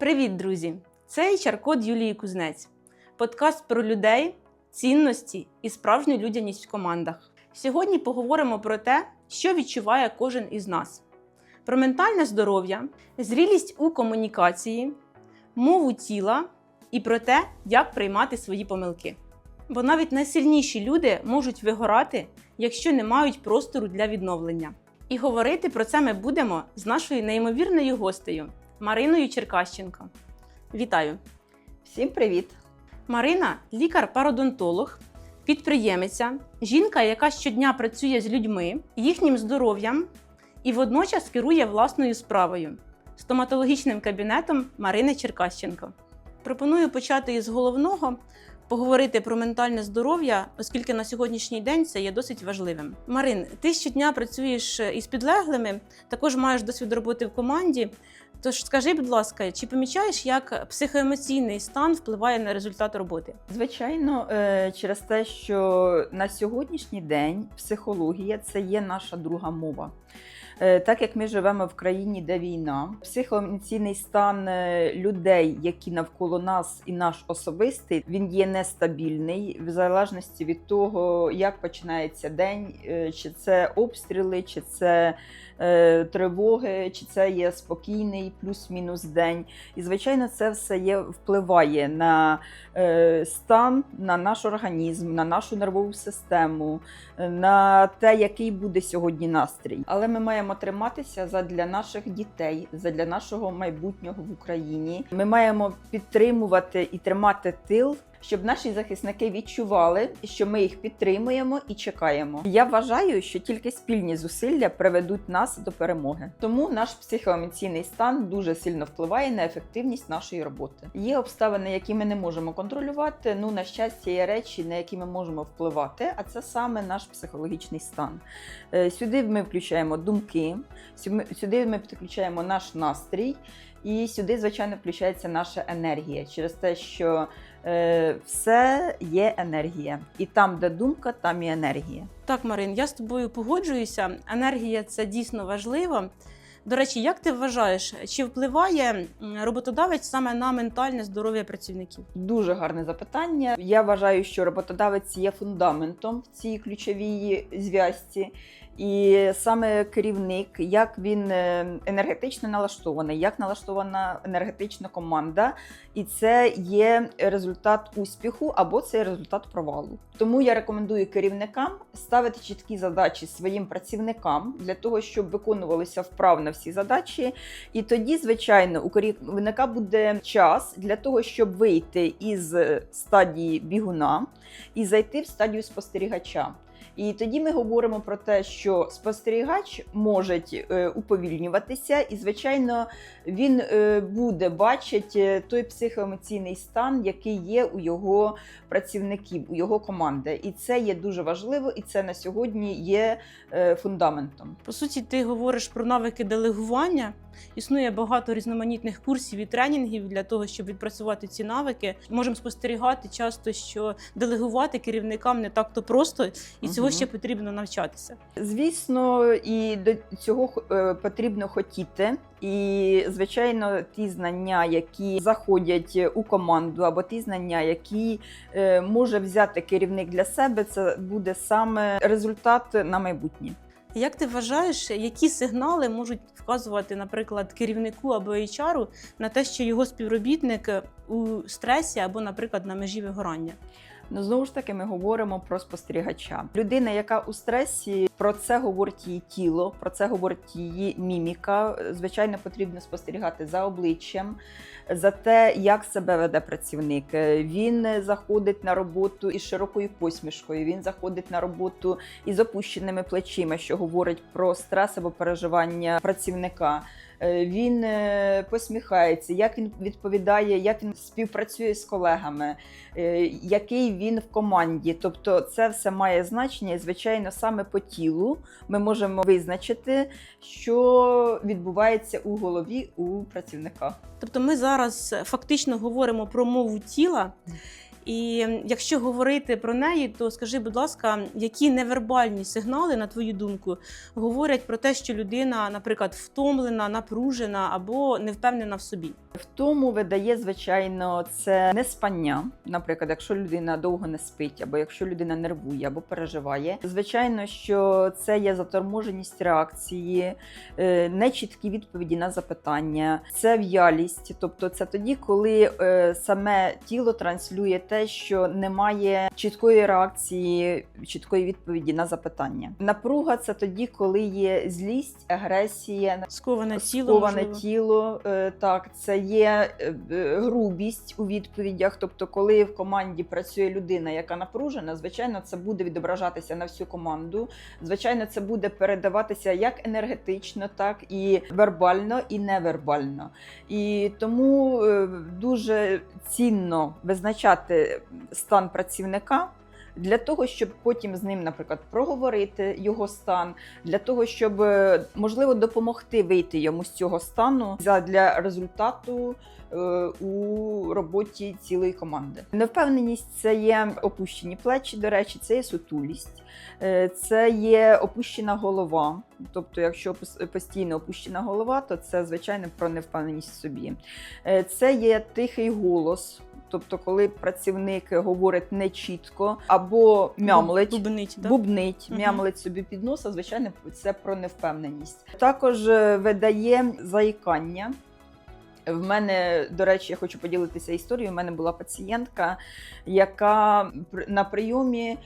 Привіт, друзі! Це HR-код Юлії Кузнець, подкаст про людей, цінності і справжню людяність в командах. Сьогодні поговоримо про те, що відчуває кожен із нас: про ментальне здоров'я, зрілість у комунікації, мову тіла і про те, як приймати свої помилки. Бо навіть найсильніші люди можуть вигорати, якщо не мають простору для відновлення. І говорити про це ми будемо з нашою неймовірною гостею Мариною Черкащенко. Вітаю! Всім привіт! Марина лікар-пародонтолог, підприємиця, жінка, яка щодня працює з людьми, їхнім здоров'ям і водночас керує власною справою стоматологічним кабінетом Марини Черкащенко. Пропоную почати із головного поговорити про ментальне здоров'я, оскільки на сьогоднішній день це є досить важливим. Марин, ти щодня працюєш із підлеглими, також маєш досвід роботи в команді. Тож скажи, будь ласка, чи помічаєш, як психоемоційний стан впливає на результат роботи? Звичайно, е, через те, що на сьогоднішній день психологія це є наша друга мова. Е, Так як ми живемо в країні, де війна, психоемоційний стан е, людей, які навколо нас, і наш особистий, він є нестабільний в залежності від того, як починається день, чи це обстріли, чи це тривоги, чи це є спокійний плюс-мінус день. І звичайно, це все є впливає на е, стан, на наш організм, на нашу нервову систему, е, на те, який буде сьогодні настрій. Але ми маємо триматися задля наших дітей, задля нашого майбутнього в Україні. Ми маємо підтримувати і тримати тил. Щоб наші захисники відчували, що ми їх підтримуємо і чекаємо. Я вважаю, що тільки спільні зусилля приведуть нас до перемоги. Тому наш психоемоційний стан дуже сильно впливає на ефективність нашої роботи. Є обставини, які ми не можемо контролювати. Ну на щастя, є речі, на які ми можемо впливати, а це саме наш психологічний стан. Е, Сюди ми включаємо думки, сюди ми підключаємо наш настрій, і сюди, звичайно, включається наша енергія через те, що е, все є енергія, і там, де думка, там і енергія. Так, Марин, я з тобою погоджуюся. Енергія це дійсно важливо. До речі, як ти вважаєш, чи впливає роботодавець саме на ментальне здоров'я працівників? Дуже гарне запитання. Я вважаю, що роботодавець є фундаментом в цій ключовій зв'язці. І саме керівник, як він е, енергетично налаштований, як налаштована енергетична команда, і це є результат успіху або це є результат провалу. Тому я рекомендую керівникам ставити чіткі задачі своїм працівникам для того, щоб виконувалися вправно всі задачі. І тоді, звичайно, у керівника буде час для того, щоб вийти із стадії бігуна і зайти в стадію спостерігача. І тоді ми говоримо про те, що спостерігач може е, уповільнюватися, і, звичайно, він е, буде бачити той психоемоційний стан, який є у його працівників, у його команди. І це є дуже важливо, і це на сьогодні є е, фундаментом. По суті, ти говориш про навики делегування. Існує багато різноманітних курсів і тренінгів для того, щоб відпрацювати ці навики. Можемо спостерігати часто, що делегувати керівникам не так то просто, і цього ще потрібно навчатися. Звісно, і до цього е, потрібно хотіти. І, звичайно, ті знання, які заходять у команду, або ті знання, які е, може взяти керівник для себе, це буде саме результат на майбутнє. Як ти вважаєш, які сигнали можуть вказувати, наприклад, керівнику або HR на те, що його співробітник у стресі або, наприклад, на межі вигорання? Ну знову ж таки, ми говоримо про спостерігача. Людина, яка у стресі, про це говорить її тіло, про це говорить її міміка. Звичайно, потрібно спостерігати за обличчям, за те, як себе веде працівник. Він заходить на роботу із широкою посмішкою. Він заходить на роботу із опущеними плечима, що говорить про стрес або переживання працівника. Е, Він е, посміхається, як він відповідає, як він співпрацює з колегами, е, який він в команді. Тобто, це все має значення, і звичайно, саме по тілу ми можемо визначити, що відбувається у голові у працівника. Тобто, ми зараз фактично говоримо про мову тіла. І якщо говорити про неї, то скажи, будь ласка, які невербальні сигнали, на твою думку, говорять про те, що людина, наприклад, втомлена, напружена або не впевнена в собі? В тому видає, звичайно, це неспання. Наприклад, якщо людина довго не спить, або якщо людина нервує або переживає. Звичайно, що це є заторможеність реакції, е, нечіткі відповіді на запитання, це в'ялість. Тобто, це тоді, коли е, саме тіло транслює те, що немає чіткої реакції, чіткої відповіді на запитання. Напруга це тоді, коли є злість, агресія, Сковане тіло, сковане тіло, е, так, це є е, е, грубість у відповідях. Тобто, коли в команді працює людина, яка напружена, звичайно, це буде відображатися на всю команду. Звичайно, це буде передаватися як енергетично, так і вербально, і невербально. І тому дуже цінно визначати стан працівника. Для того, щоб потім з ним, наприклад, проговорити його стан, для того, щоб е, можливо допомогти вийти йому з цього стану для результату е, у роботі цілої команди. Невпевненість це є опущені плечі, до речі, це є сутулість, е, це є опущена голова. Тобто, якщо постійно опущена голова, то це звичайно про невпевненість в собі. Це є тихий голос. Тобто, коли працівник говорить нечітко або мямлить, Бубнить, да? бубнить, Мгм. мямлить собі під носа, звичайно, це про невпевненість. Також е, видає заїкання. В мене, до речі, я хочу поділитися історією. У мене була пацієнтка, яка на прийомі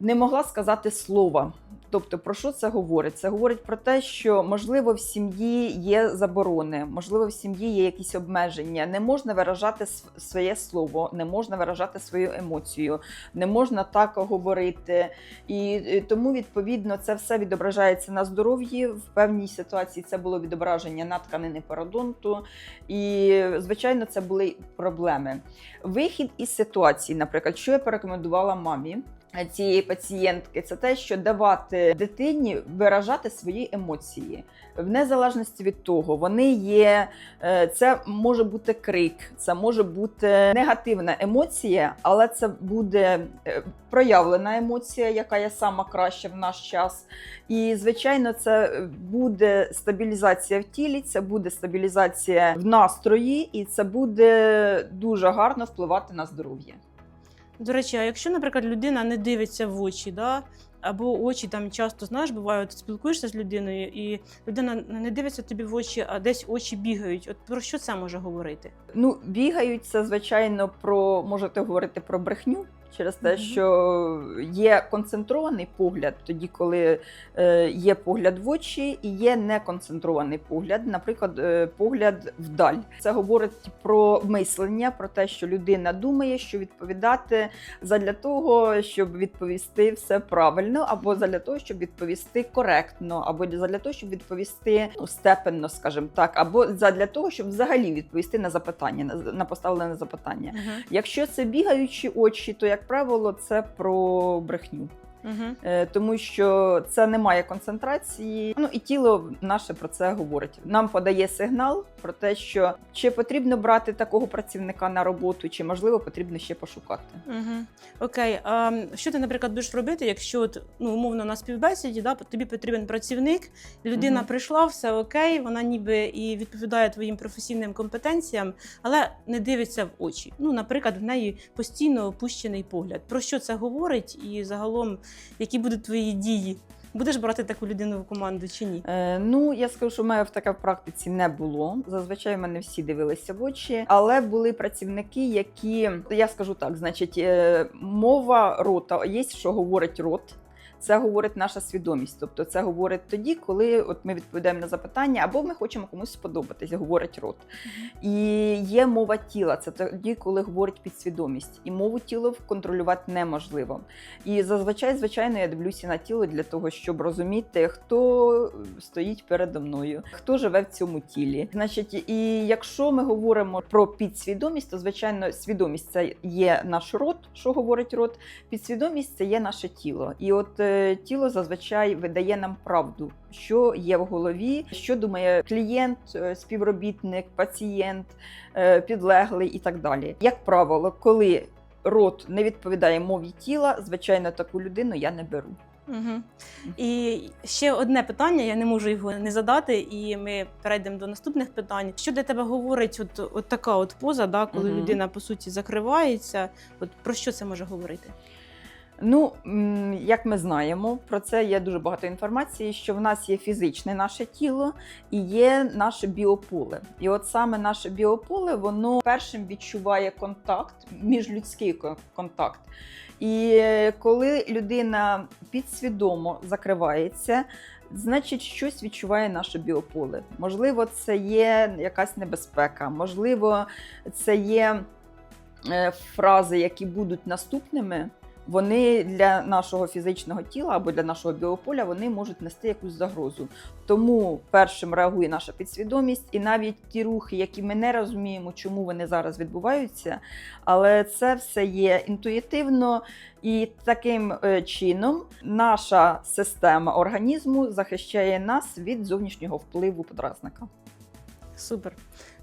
не могла сказати слова. Тобто, про що це говорить? Це говорить про те, що можливо в сім'ї є заборони, можливо, в сім'ї є якісь обмеження. Не можна виражати своє слово, не можна виражати свою емоцію, не можна так говорити. І тому, відповідно, це все відображається на здоров'ї. В певній ситуації це було відображення на тканини пародонту. І, звичайно, це були проблеми. Вихід із ситуації, наприклад, що я порекомендувала мамі. Цієї пацієнтки це те, що давати дитині виражати свої емоції в незалежності від того, вони є. е, Це може бути крик, це може бути негативна емоція, але це буде е, проявлена емоція, яка є сама краща в наш час. І звичайно, це буде стабілізація в тілі, це буде стабілізація в настрої, і це буде дуже гарно впливати на здоров'я. До речі, а якщо, наприклад, людина не дивиться в очі, да? або очі там часто знаєш, буває, ти спілкуєшся з людиною, і людина не дивиться тобі в очі, а десь очі бігають. От про що це може говорити? Ну, бігають це, звичайно, про можете говорити про брехню. Через те, що є концентрований погляд, тоді коли е, є погляд в очі, і є неконцентрований погляд, наприклад, е, погляд вдаль. Це говорить про мислення, про те, що людина думає, що відповідати задля того, щоб відповісти все правильно, або задля того, щоб відповісти коректно, або задля того, щоб відповісти ну, степенно, скажімо так, або задля того, щоб взагалі відповісти на запитання, на- поставлене запитання. Угу. Якщо це бігаючі очі, то як правило це про брехню, Угу. Е, тому що це немає концентрації. Ну і тіло наше про це говорить. Нам подає сигнал про те, що чи потрібно брати такого працівника на роботу, чи можливо потрібно ще пошукати. Угу. Окей, а що ти, наприклад, будеш робити, якщо от, ну, умовно на співбесіді, да, тобі потрібен працівник, людина прийшла, все окей, вона ніби і відповідає твоїм професійним компетенціям, але не дивиться в очі. Ну, наприклад, в неї постійно опущений погляд. Про що це говорить, і загалом, які будуть твої дії? Будеш брати таку людину в команду чи ні? Е, ну, я скажу, що в мене таке в практиці не було. Зазвичай мене всі дивилися в очі, але були працівники, які я скажу так: значить, е, мова рота є, що говорить рот. Це говорить наша свідомість, тобто це говорить тоді, коли от ми відповідаємо на запитання, або ми хочемо комусь сподобатись, говорить рот. І є мова тіла, це тоді, коли говорить підсвідомість, і мову тіла контролювати неможливо. І зазвичай, звичайно, я дивлюся на тіло для того, щоб розуміти, хто стоїть передо мною, хто живе в цьому тілі. Значить, і якщо ми говоримо про підсвідомість, то звичайно свідомість це є наш рот, що говорить рот. Підсвідомість це є наше тіло. І от тіло зазвичай видає нам правду, що є в голові, що думає клієнт, е, співробітник, пацієнт, е, підлеглий і так далі. Як правило, коли рот не відповідає мові тіла, звичайно, таку людину я не беру. Угу. І ще одне питання, я не можу його не задати, і ми перейдемо до наступних питань. Що для тебе говорить от, от така от поза, да, коли Мгм. людина по суті закривається? От про що це може говорити? Ну, як ми знаємо, про це є дуже багато інформації, що в нас є фізичне наше тіло і є наше біополе. І от саме наше біополе, воно першим відчуває контакт, міжлюдський контакт. І коли людина підсвідомо закривається, значить щось відчуває наше біополе. Можливо, це є якась небезпека, можливо, це є е, фрази, які будуть наступними вони для нашого фізичного тіла або для нашого біополя вони можуть нести якусь загрозу. Тому першим реагує наша підсвідомість, і навіть ті рухи, які ми не розуміємо, чому вони зараз відбуваються, але це все є інтуїтивно, і таким е, чином наша система організму захищає нас від зовнішнього впливу подразника. Супер,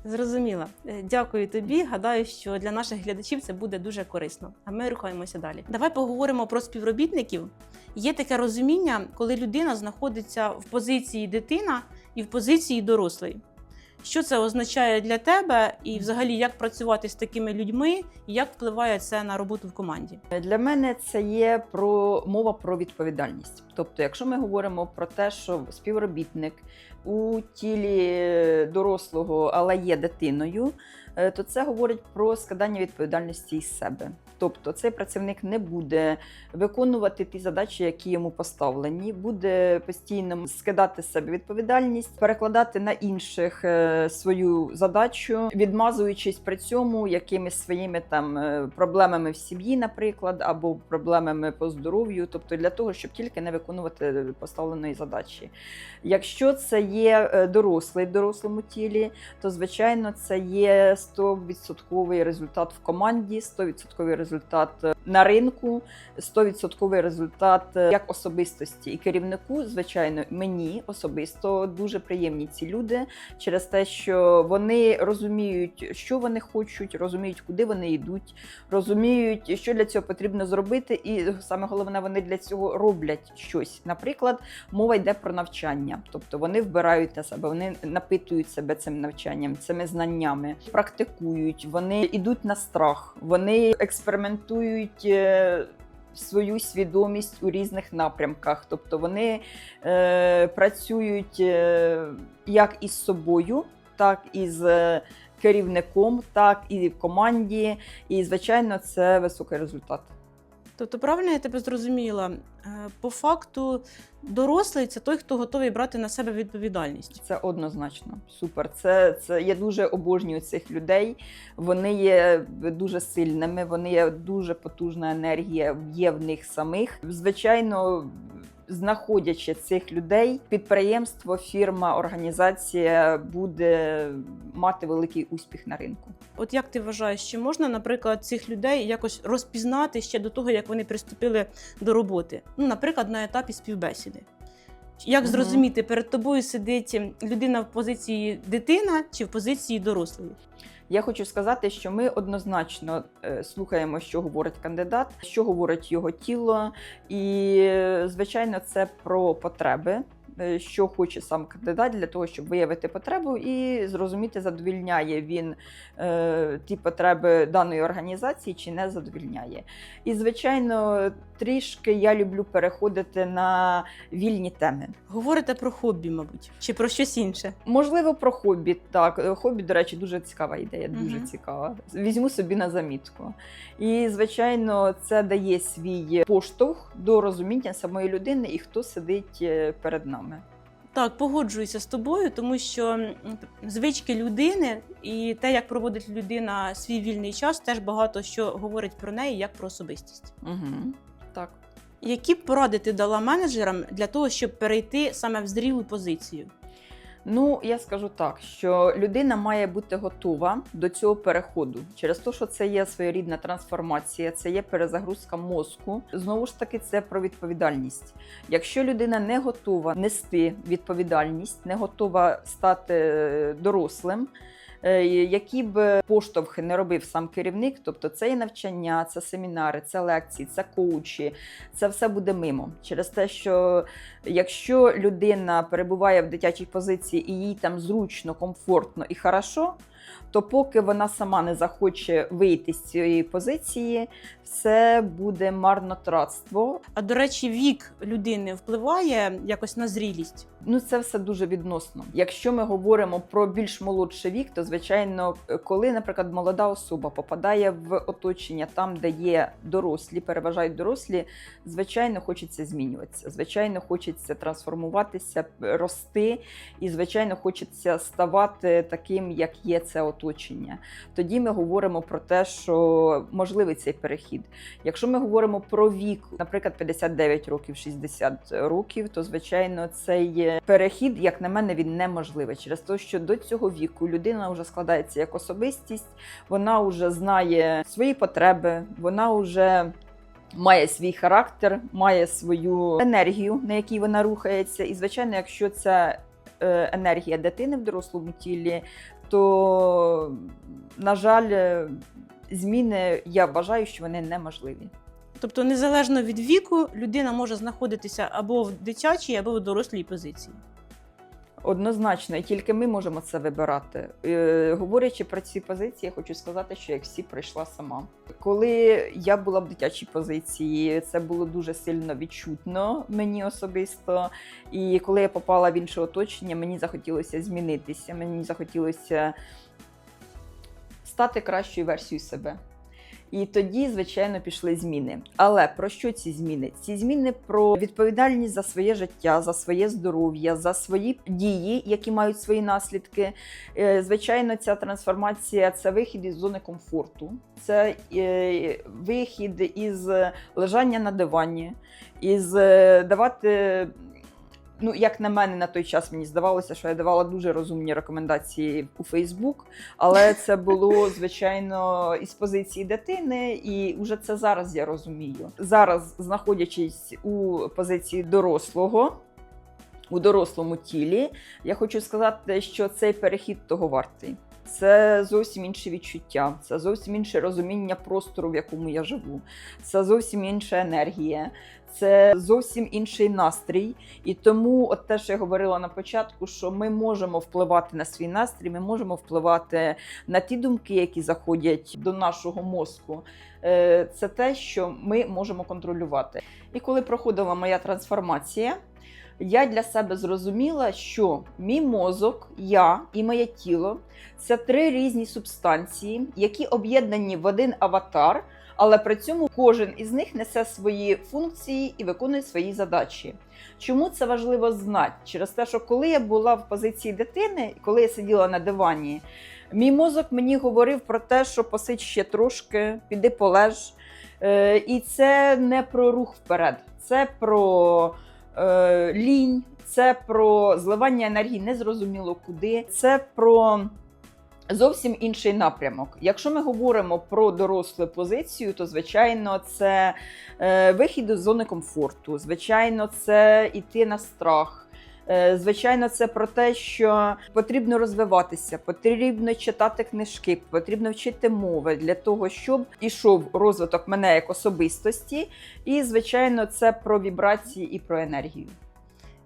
зрозуміла. Е, Дякую тобі. Гадаю, що для наших глядачів це буде дуже корисно. А ми рухаємося далі. Давай поговоримо про співробітників. Є таке розуміння, коли людина знаходиться в позиції дитина і в позиції дорослої. Що це означає для тебе, і взагалі як працювати з такими людьми, як впливає це на роботу в команді? Для мене це є про мова про відповідальність. Тобто, якщо ми говоримо про те, що співробітник у тілі дорослого, але є дитиною, е, то це говорить про складання відповідальності із себе. Тобто цей працівник не буде виконувати ті задачі, які йому поставлені, буде постійно скидати з себе відповідальність, перекладати на інших е, свою задачу, відмазуючись при цьому якимись своїми там е, проблемами в сім'ї, наприклад, або проблемами по здоров'ю, тобто для того, щоб тільки не виконувати поставленої задачі. Якщо це є е, дорослий в дорослому тілі, то звичайно це є 100% результат в команді, 100% результат результат на ринку, 100% результат е, як особистості і керівнику, звичайно, мені особисто дуже приємні ці люди через те, що вони розуміють, що вони хочуть, розуміють, куди вони йдуть, розуміють, що для цього потрібно зробити, і саме головне, вони для цього роблять щось. Наприклад, мова йде про навчання, тобто вони вбирають на себе, вони напитують себе цим навчанням, цими знаннями, практикують, вони йдуть на страх, вони експериментують. Е, Свою свідомість у різних напрямках, тобто вони е, працюють е, як із собою, так і з е, керівником, так і в команді. І, звичайно, це високий результат. Тобто, правильно я тебе зрозуміла? Е, По факту, дорослий це той, хто готовий брати на себе відповідальність. Це однозначно супер. Це, це я дуже обожнюю цих людей. Вони є дуже сильними, вони є дуже потужна енергія є в них самих. Звичайно. Знаходячи цих людей, підприємство, фірма, організація буде мати великий успіх на ринку. От як ти вважаєш, чи можна, наприклад, цих людей якось розпізнати ще до того, як вони приступили до роботи? Ну, наприклад, на етапі співбесіди. Як зрозуміти, перед тобою сидить людина в позиції дитина чи в позиції дорослої? Я хочу сказати, що ми однозначно е, слухаємо, що говорить кандидат, що говорить його тіло, і е, звичайно, це про потреби. Е, Що хоче сам кандидат для того, щоб виявити потребу і зрозуміти, задовільняє він е, ті потреби даної організації чи не задовільняє. І, звичайно, трішки я люблю переходити на вільні теми. Говорите про хобі, мабуть, чи про щось інше? Можливо, про хобі. Так, хобі, до речі, дуже цікава ідея, дуже Мгм. цікава. Візьму собі на замітку. І, звичайно, це дає свій поштовх до розуміння самої людини і хто сидить е, перед нами. Так, погоджуюся з тобою, тому що звички людини і те, як проводить людина свій вільний час, теж багато що говорить про неї як про особистість. Угу. Так. Які б поради ти дала менеджерам для того, щоб перейти саме в зрілу позицію? Ну, я скажу так, що людина має бути готова до цього переходу через те, що це є своєрідна трансформація, це є перезагрузка мозку. Знову ж таки, це про відповідальність. Якщо людина не готова нести відповідальність, не готова стати е, дорослим. Е, Які б поштовхи не робив сам керівник, тобто це і навчання, це семінари, це лекції, це коучі, це все буде мимо. Через те, що якщо людина перебуває в дитячій позиції і їй там зручно, комфортно і хорошо, то поки вона сама не захоче вийти з цієї позиції, все буде марнотратство. А до речі, вік людини впливає якось на зрілість. Ну, це все дуже відносно. Якщо ми говоримо про більш молодший вік, то звичайно, коли, наприклад, молода особа попадає в оточення там, де є дорослі, переважають дорослі, звичайно, хочеться змінюватися. Звичайно, хочеться трансформуватися, рости, і звичайно, хочеться ставати таким, як є це оточення. Тоді ми говоримо про те, що можливий цей перехід. Якщо ми говоримо про вік, наприклад, 59 років, 60 років, то звичайно цей перехід, як на мене, він неможливий через те, що до цього віку людина вже складається як особистість, вона вже знає свої потреби, вона вже. Має свій характер, має свою енергію, на якій вона рухається. І, звичайно, якщо це енергія дитини в дорослому тілі, то, на жаль, е, зміни я вважаю, що вони неможливі. Тобто, незалежно від віку, людина може знаходитися або в дитячій, або в дорослій позиції. Однозначно, і тільки ми можемо це вибирати. Е, говорячи про ці позиції, я хочу сказати, що як всі прийшла сама. Коли я була в дитячій позиції, це було дуже сильно відчутно мені особисто. І коли я попала в інше оточення, мені захотілося змінитися, мені захотілося стати кращою версією себе. І тоді, звичайно, пішли зміни. Але про що ці зміни? Ці зміни про відповідальність за своє життя, за своє здоров'я, за свої дії, які мають свої наслідки. Е, Звичайно, ця трансформація це вихід із зони комфорту, це е, вихід із лежання на дивані, із е, давати. Ну, як на мене, на той час мені здавалося, що я давала дуже розумні рекомендації у Фейсбук, але це було звичайно із позиції дитини, і вже це зараз я розумію. Зараз, знаходячись у позиції дорослого, у дорослому тілі, я хочу сказати, що цей перехід того вартий. Це зовсім інше відчуття, це зовсім інше розуміння простору, в якому я живу. Це зовсім інша енергія, це зовсім інший настрій. І тому, от те, що я говорила на початку, що ми можемо впливати на свій настрій, ми можемо впливати на ті думки, які заходять до нашого мозку. Е, Це те, що ми можемо контролювати. І коли проходила моя трансформація, я для себе зрозуміла, що мій мозок, я і моє тіло це три різні субстанції, які об'єднані в один аватар, але при цьому кожен із них несе свої функції і виконує свої задачі. Чому це важливо знати? Через те, що коли я була в позиції дитини, коли я сиділа на дивані, мій мозок мені говорив про те, що посидь ще трошки, піди полеж. Е, І це не про рух вперед, це про е, лінь, це про зливання енергії незрозуміло куди, це про зовсім інший напрямок. Якщо ми говоримо про дорослу позицію, то звичайно це е, вихід з зони комфорту, звичайно, це іти на страх. Е, Звичайно, це про те, що потрібно розвиватися, потрібно читати книжки, потрібно вчити мови для того, щоб ішов розвиток мене як особистості. І, звичайно, це про вібрації і про енергію.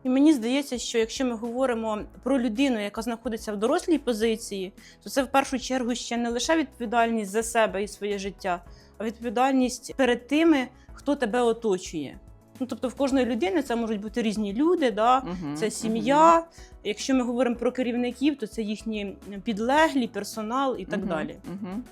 І мені здається, що якщо ми говоримо про людину, яка знаходиться в дорослій позиції, то це в першу чергу ще не лише відповідальність за себе і своє життя, а відповідальність перед тими, хто тебе оточує. Ну тобто в кожної людини це можуть бути різні люди, да? Мгм, це сім'я. Якщо ми говоримо про керівників, то це їхні підлеглі, персонал і так Мгм, далі. мгм.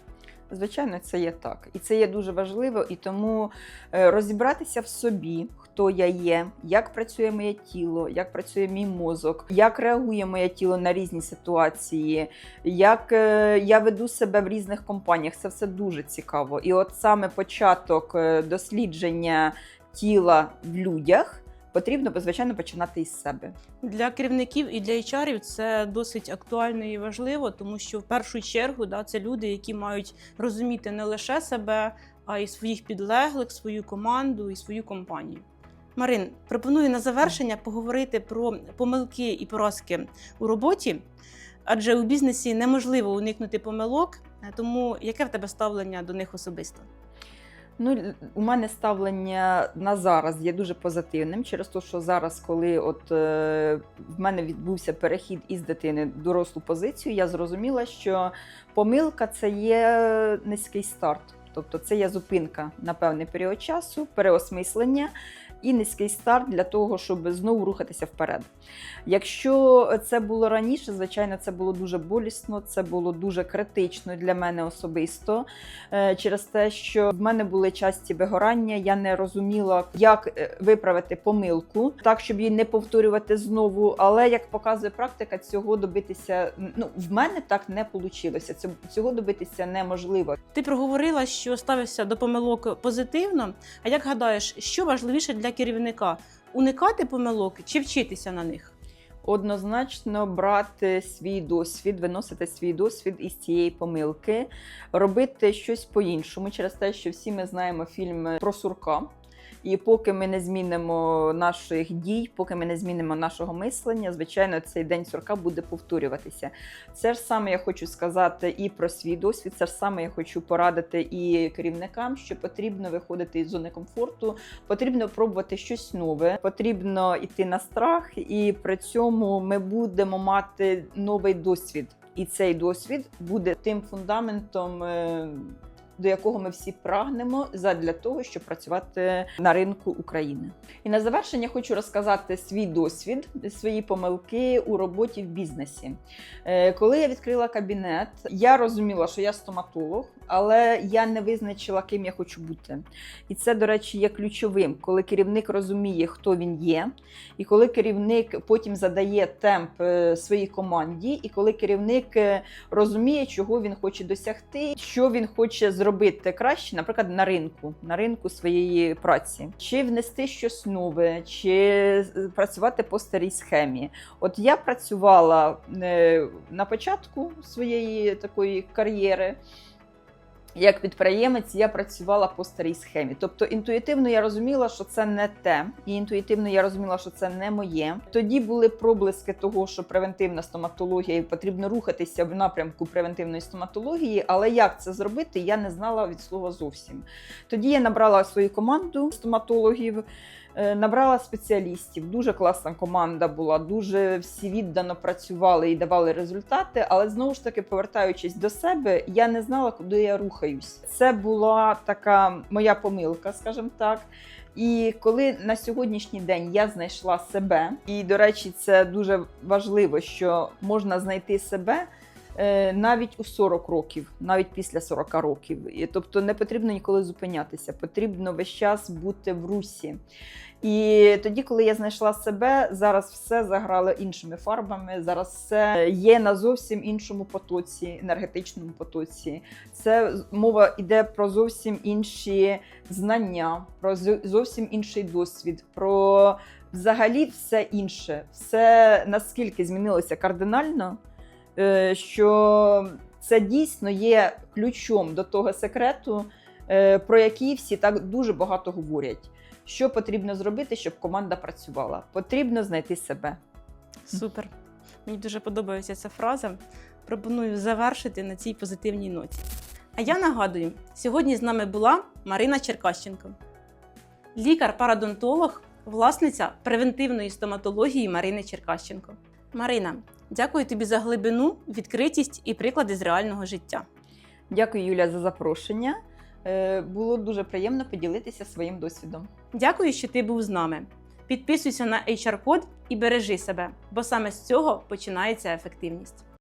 Звичайно, це є так. І це є дуже важливо, і тому е, розібратися в собі, хто я є, як працює моє тіло, як працює мій мозок, як реагує моє тіло на різні ситуації, як е, я веду себе в різних компаніях. Це все дуже цікаво. І от саме початок е, дослідження тіла в людях потрібно, звичайно, починати із себе. Для керівників і для HR це досить актуально і важливо, тому що в першу чергу да, це люди, які мають розуміти не лише себе, а й своїх підлеглих, свою команду і свою компанію. Марин, пропоную на завершення поговорити про помилки і поразки у роботі. адже у бізнесі неможливо уникнути помилок. Тому яке в тебе ставлення до них особисто? Ну, у мене ставлення на зараз є дуже позитивним через те, що зараз, коли от е, в мене відбувся перехід із дитини в дорослу позицію, я зрозуміла, що помилка це є низький старт. Тобто це є зупинка на певний період часу, переосмислення і низький старт для того, щоб знову рухатися вперед. Якщо це було раніше, звичайно, це було дуже болісно, це було дуже критично для мене особисто е, через те, що в мене були часті вигорання, я не розуміла, як е, виправити помилку, так щоб її не повторювати знову. Але як показує практика, цього добитися ну в мене так не вийшло. Цього добитися неможливо. Ти проговорила, що ставишся до помилок позитивно. А як гадаєш, що важливіше для керівника уникати помилок чи вчитися на них? Однозначно брати свій досвід, виносити свій досвід із цієї помилки, робити щось по-іншому через те, що всі ми знаємо фільм про сурка. І поки ми не змінимо наших дій, поки ми не змінимо нашого мислення, звичайно, цей день сурка буде повторюватися. Це ж саме я хочу сказати і про свій досвід. Це ж саме я хочу порадити і керівникам, що потрібно виходити із зони комфорту, потрібно пробувати щось нове, потрібно йти на страх, і при цьому ми будемо мати новий досвід. І цей досвід буде тим фундаментом. До якого ми всі прагнемо задля того, щоб працювати на ринку України. І на завершення хочу розказати свій досвід, свої помилки у роботі в бізнесі. Е, Коли я відкрила кабінет, я розуміла, що я стоматолог, але я не визначила, ким я хочу бути. І це, до речі, є ключовим, коли керівник розуміє, хто він є, і коли керівник потім задає темп е, своїй команді, і коли керівник е, розуміє, чого він хоче досягти, що він хоче зробити краще, наприклад, на ринку, на ринку своєї праці, чи внести щось нове, чи працювати по старій схемі. От я працювала е, на початку своєї такої кар'єри. Як підприємець я працювала по старій схемі. Тобто інтуїтивно я розуміла, що це не те, і інтуїтивно я розуміла, що це не моє. Тоді були проблиски того, що превентивна стоматологія і потрібно рухатися в напрямку превентивної стоматології, але як це зробити, я не знала від слова зовсім. Тоді я набрала свою команду стоматологів. Е, Набрала спеціалістів, дуже класна команда була, дуже всі віддано працювали і давали результати. Але знову ж таки, повертаючись до себе, я не знала, куди я рухаюсь. Це була така моя помилка, скажімо так. І коли на сьогоднішній день я знайшла себе, і до речі, це дуже важливо, що можна знайти себе. Е, Навіть у 40 років, навіть після 40 років. Тобто не потрібно ніколи зупинятися, потрібно весь час бути в русі. І тоді, коли я знайшла себе, зараз все заграло іншими фарбами. Зараз все є на зовсім іншому потоці, енергетичному потоці. Це мова йде про зовсім інші знання, про зовсім інший досвід, про взагалі все інше. Все наскільки змінилося кардинально, що це дійсно є ключом до того секрету, е, про який всі так дуже багато говорять. Що потрібно зробити, щоб команда працювала? Потрібно знайти себе. Супер. Мені дуже подобається ця фраза. Пропоную завершити на цій позитивній ноті. А я нагадую, сьогодні з нами була Марина Черкащенко, лікар-парадонтолог, власниця превентивної стоматології Марини Черкащенко. Марина, дякую тобі за глибину, відкритість і приклади з реального життя. Дякую, Юля, за запрошення. Е, Було дуже приємно поділитися своїм досвідом. Дякую, що ти був з нами. Підписуйся на HR-код і бережи себе, бо саме з цього починається ефективність.